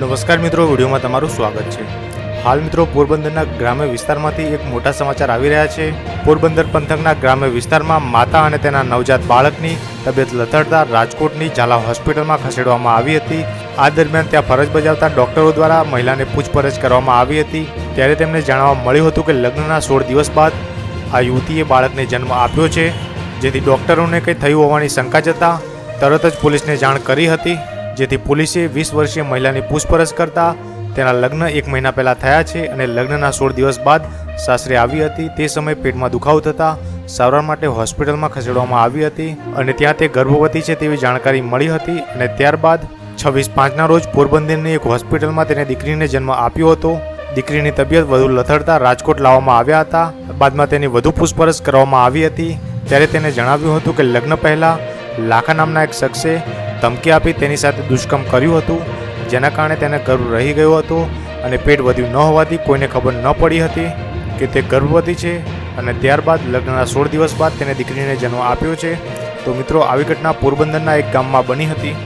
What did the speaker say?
નમસ્કાર મિત્રો, વિડીયોમાં તમારું સ્વાગત છે. હાલ મિત્રો, પોરબંદરના ગ્રામ્ય વિસ્તારમાંથી એક મોટા સમાચાર આવી રહ્યા છે. પોરબંદર પંથકના ગ્રામ્ય વિસ્તારમાં માતા અને તેના નવજાત બાળકની તબિયત લથડતા રાજકોટની ઝાલા હોસ્પિટલમાં ખસેડવામાં આવી હતી. આ દરમિયાન ત્યાં ફરજ બજાવતા ડોક્ટરો દ્વારા મહિલાને પૂછપરછ કરવામાં આવી હતી. ત્યારે તેમને જાણવા મળ્યું હતું કે લગ્નના સોળ દિવસ બાદ આ યુવતીએ બાળકને જન્મ આપ્યો છે. જેથી ડોક્ટરોને કંઈ થયું હોવાની શંકા જતા તરત જ પોલીસને જાણ કરી હતી. જેથી પોલીસે વીસ વર્ષીય મહિલાની પૂછપરછ કરતા તેના લગ્ન એક મહિના પહેલાં થયા છે અને લગ્નના સોળ દિવસ બાદ સાસરે આવી હતી. તે સમયે પેટમાં દુખાવો થતાં સારવાર માટે હોસ્પિટલમાં ખસેડવામાં આવી હતી અને ત્યાં તે ગર્ભવતી છે તેવી જાણકારી મળી હતી અને ત્યારબાદ છવ્વીસ પાંચના રોજ પોરબંદરની એક હોસ્પિટલમાં તેને દીકરીને જન્મ આપ્યો હતો. દીકરીની તબિયત વધુ લથડતા રાજકોટ લાવવામાં આવ્યા હતા. બાદમાં તેની વધુ પૂછપરછ કરવામાં આવી હતી. ત્યારે તેને જણાવ્યું હતું કે લગ્ન પહેલાં લાખા નામના એક શખ્સે ધમકી આપી તેની સાથે દુષ્કર્મ કર્યું હતું, જેના કારણે તેને ગર્ભ રહી ગયો હતો અને પેટ વધ્યું ન હોવાથી કોઈને ખબર ન પડી હતી કે તે ગર્ભવતી છે અને ત્યારબાદ લગ્નના સોળ દિવસ બાદ તેને દીકરીને જન્મ આપ્યો છે. તો મિત્રો, આવી ઘટના પોરબંદરના એક ગામમાં બની હતી.